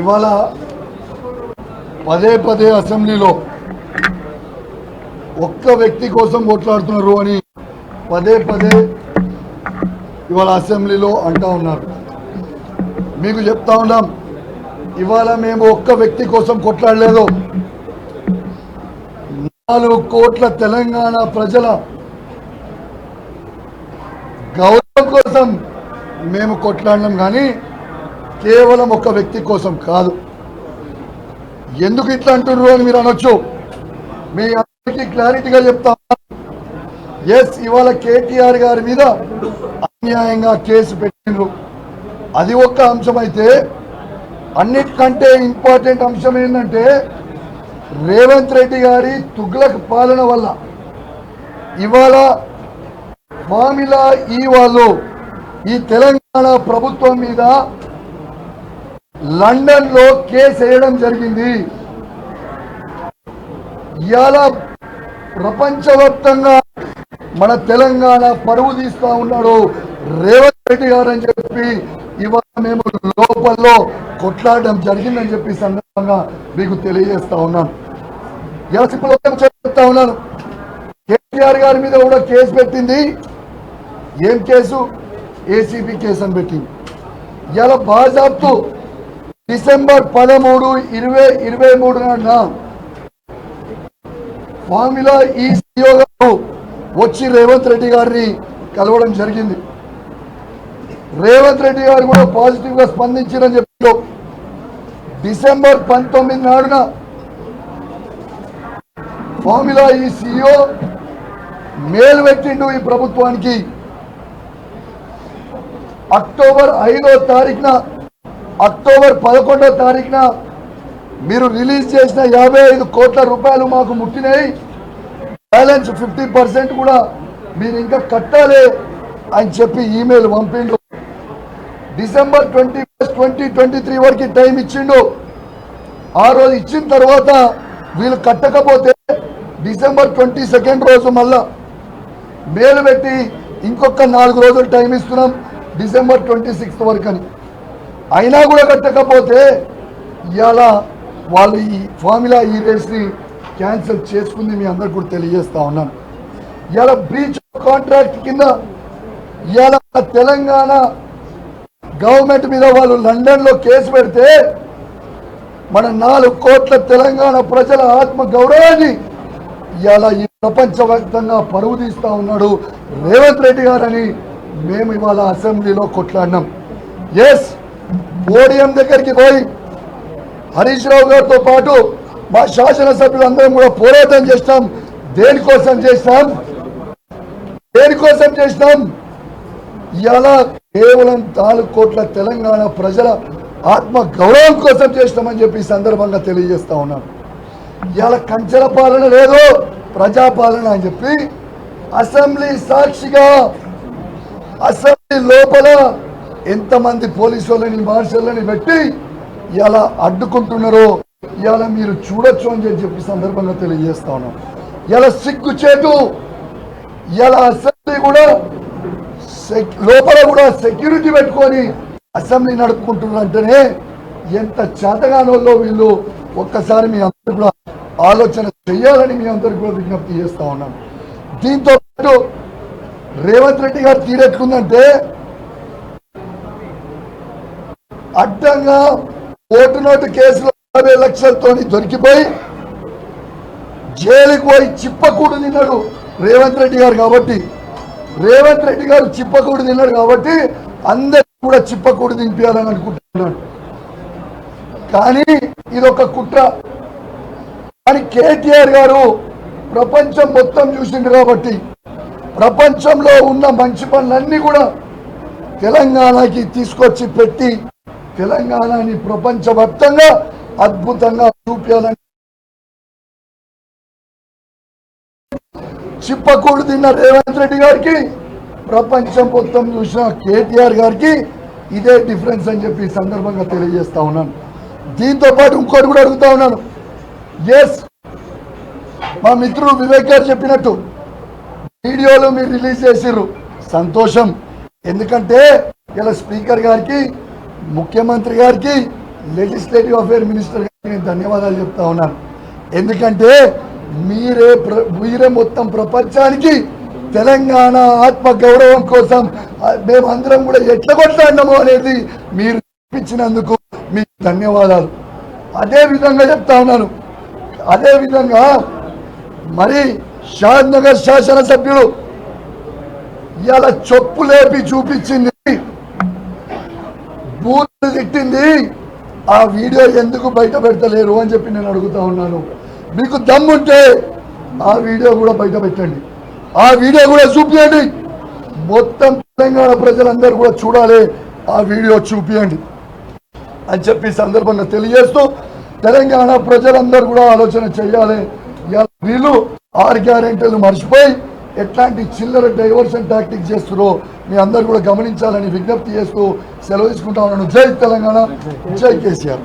ఇవాళ పదే పదే అసెంబ్లీలో ఒక్క వ్యక్తి కోసం కొట్లాడుతున్నారు అని పదే పదే ఇవాళ అసెంబ్లీలో అంటా ఉన్నారు. మీకు చెప్తా ఉన్నాం ఇవాళ మేము ఒక్క వ్యక్తి కోసం కొట్లాడలేదు. నాలుగు కోట్ల తెలంగాణ ప్రజల గౌరవం కోసం మేము కొట్లాడినాం కానీ కేవలం ఒక వ్యక్తి కోసం కాదు. ఎందుకు ఇట్లా అంటున్నారు అని మీరు అనొచ్చు. మీ అందరికీ క్లారిటీగా చెప్తా. ఎస్ ఇవాళ కేటీఆర్ గారి మీద అన్యాయంగా కేసు పెట్టిండ్రు. అది ఒక్క అంశం అయితే అన్నిటికంటే ఇంపార్టెంట్ అంశం ఏంటంటే రేవంత్ రెడ్డి గారి తుగ్లక్ పాలన వల్ల ఇవాళ మామిలా ఈ వాళ్ళు ఈ తెలంగాణ ప్రభుత్వం మీద లండన్లో కేసు వేయడం జరిగింది. ఇవాళ ప్రపంచవ్యాప్తంగా మన తెలంగాణ పరువు తీస్తా ఉన్నాడు. రేవంత్ రెడ్డి గారు అని చెప్పి ఇవాళ మేము లోపల్లో కొట్లాడడం జరిగిందని చెప్పి సందర్భంగా మీకు తెలియజేస్తా ఉన్నాను. చెప్తా ఉన్నాను. కేసీఆర్ గారి మీద కూడా కేసు పెట్టింది. ఏం కేసు? ఏసీబీ కేసు అని పెట్టింది. ఇలా బాజాబ్తు డిసెంబర్ పదమూడు ఇరవై ఇరవై మూడు నాడున ఫార్ములా ఈ CEO గారు వచ్చి రేవంత్ రెడ్డి గారిని కలవడం జరిగింది. రేవంత్ రెడ్డి గారు కూడా పాజిటివ్గా స్పందించారని చెప్పారు. డిసెంబర్ పంతొమ్మిది నాడున ఫార్ములా ఈ సిఇఓ మేలు పెట్టిండు ఈ ప్రభుత్వానికి. అక్టోబర్ ఐదో తారీఖున అక్టోబర్ పదకొండో తారీఖున మీరు రిలీజ్ చేసిన యాభై ఐదు కోట్ల రూపాయలు మాకు ముట్టినాయి. బ్యాలెన్స్ ఫిఫ్టీ పర్సెంట్ కూడా మీరు ఇంకా కట్టాలి అని చెప్పి ఈమెయిల్ పంపిండు. December twenty twenty twenty three వరకు టైం ఇచ్చిండు. ఆ రోజు ఇచ్చిన తర్వాత వీళ్ళు కట్టకపోతే డిసెంబర్ ట్వంటీ సెకండ్ రోజు మళ్ళా మేలు పెట్టి ఇంకొక నాలుగు రోజులు టైం ఇస్తున్నాం డిసెంబర్ ట్వంటీ సిక్స్త్ వరకు అని అయినా కూడా కట్టకపోతే ఇవాళ వాళ్ళు ఈ ఫార్ములా ఈ రేస్ని క్యాన్సిల్ చేసుకుంది మీ అందరికి కూడా తెలియజేస్తా ఉన్నాను. ఇవాళ బ్రీచ్ కాంట్రాక్ట్ కింద ఇవాళ తెలంగాణ గవర్నమెంట్ మీద వాళ్ళు లండన్లో కేసు పెడితే మన నాలుగు కోట్ల తెలంగాణ ప్రజల ఆత్మ గౌరవాన్ని ఇవాళ ఈ ప్రపంచవ్యాప్తంగా పరువు తీస్తూ ఉన్నాడు రేవంత్ రెడ్డి గారని మేము ఇవాళ అసెంబ్లీలో కొట్లాడినాం. ఎస్ ఓడిఎం దగ్గరికి పోయి హరీష్ రావు గారితో పాటు మా శాసనసభ్యులందరం కూడా పోరాటం చేస్తాం. దేనికోసం చేస్తాం? దేనికోసం చేస్తాం? ఇలా కేవలం నాలుగు కోట్ల తెలంగాణ ప్రజల ఆత్మ గౌరవం కోసం చేస్తామని చెప్పి ఈ సందర్భంగా తెలియజేస్తా ఉన్నాను. ఇవాళ కంచెల పాలన లేదు ప్రజాపాలన అని చెప్పి అసెంబ్లీ సాక్షిగా అసెంబ్లీ లోపల ఎంతమంది పోలీసు వాళ్ళని మార్షల్ని పెట్టి ఇలా అడ్డుకుంటున్నారో ఇలా మీరు చూడొచ్చు అని చెప్పి సందర్భంగా తెలియజేస్తాను. ఇలా సిగ్గు చేటు ఇలా అసెంబ్లీ కూడా లోపల కూడా సెక్యూరిటీ పెట్టుకొని అసెంబ్లీ నడుపుకుంటున్నారంటేనే ఎంత చేతగానోళ్ళో వీళ్ళు ఒక్కసారి మీ అందరు కూడా ఆలోచన చేయాలని మీ అందరికి కూడా విజ్ఞప్తి చేస్తా ఉన్నాను. దీంతో పాటు రేవంత్ రెడ్డి గారు తీరెట్టుకుందంటే అడ్డంగా ఓటు నోటు కేసులో యాభై లక్షలతో దొరికిపోయి జైలుకు పోయి చిప్పకూడు తిన్నాడు రేవంత్ రెడ్డి గారు కాబట్టి. రేవంత్ రెడ్డి గారు చిప్పకూడు తిన్నాడు కాబట్టి అందరికీ కూడా చిప్పకూడు తినిపించాలని అనుకుంటున్నాడు కానీ ఇది ఒక కుట్ర. కానీ కేటీఆర్ గారు ప్రపంచం మొత్తం చూసిండు కాబట్టి ప్రపంచంలో ఉన్న మంచి పనులన్నీ కూడా తెలంగాణకి తీసుకొచ్చి పెట్టి తెలంగాణని ప్రపంచవ్యాప్తంగా అద్భుతంగా చూపించాలని చిప్పకూడు తిన్న రేవంత్ రెడ్డి గారికి ప్రపంచం మొత్తం చూసిన కేటీఆర్ గారికి ఇదే డిఫరెన్స్ అని చెప్పి సందర్భంగా తెలియజేస్తా ఉన్నాను. దీంతో పాటు ఇంకోటి కూడా అడుగుతా ఉన్నాను. ఎస్ మా మిత్రుడు వివేక్ గారు చెప్పినట్టు వీడియోలు మీరు రిలీజ్ చేసిర్రు. సంతోషం. ఎందుకంటే ఇలా స్పీకర్ గారికి ముఖ్యమంత్రి గారికి లెజిస్లేటివ్ అఫేర్ మినిస్టర్ గారికి నేను ధన్యవాదాలు చెప్తా ఉన్నాను. ఎందుకంటే మీరే మీరే మొత్తం ప్రపంచానికి తెలంగాణ ఆత్మ గౌరవం కోసం మేమందరం కూడా ఎట్లా కొట్లాడినామో అనేది మీరు చూపించినందుకు మీకు ధన్యవాదాలు. అదే విధంగా చెప్తా ఉన్నాను. అదే విధంగా మరి షాద్ నగర్ శాసనసభ్యుడు ఇవాళ చొప్పు లేపి చూపించింది తిట్టింది. ఆ వీడియో ఎందుకు బయట పెడతలేరు అని చెప్పి నేను అడుగుతా ఉన్నాను. మీకు దమ్ముంటే ఆ వీడియో కూడా బయట పెట్టండి. ఆ వీడియో కూడా చూపించండి మొత్తం తెలంగాణ ప్రజలందరూ కూడా చూడాలి. ఆ వీడియో చూపించండి అని చెప్పి సందర్భంగా తెలియజేస్తూ తెలంగాణ ప్రజలందరూ కూడా ఆలోచన చేయాలి. వీళ్ళు ఆరు గ్యారెంటీలు మర్చిపోయి ఎట్లాంటి చిల్లర డైవర్షన్ టాక్టిక్ చేస్తున్నారో మీ అందరు కూడా గమనించాలని విజ్ఞప్తి చేస్తూ సెలవు తీసుకుంటా ఉన్నాను. జై తెలంగాణ. జై కేసీఆర్.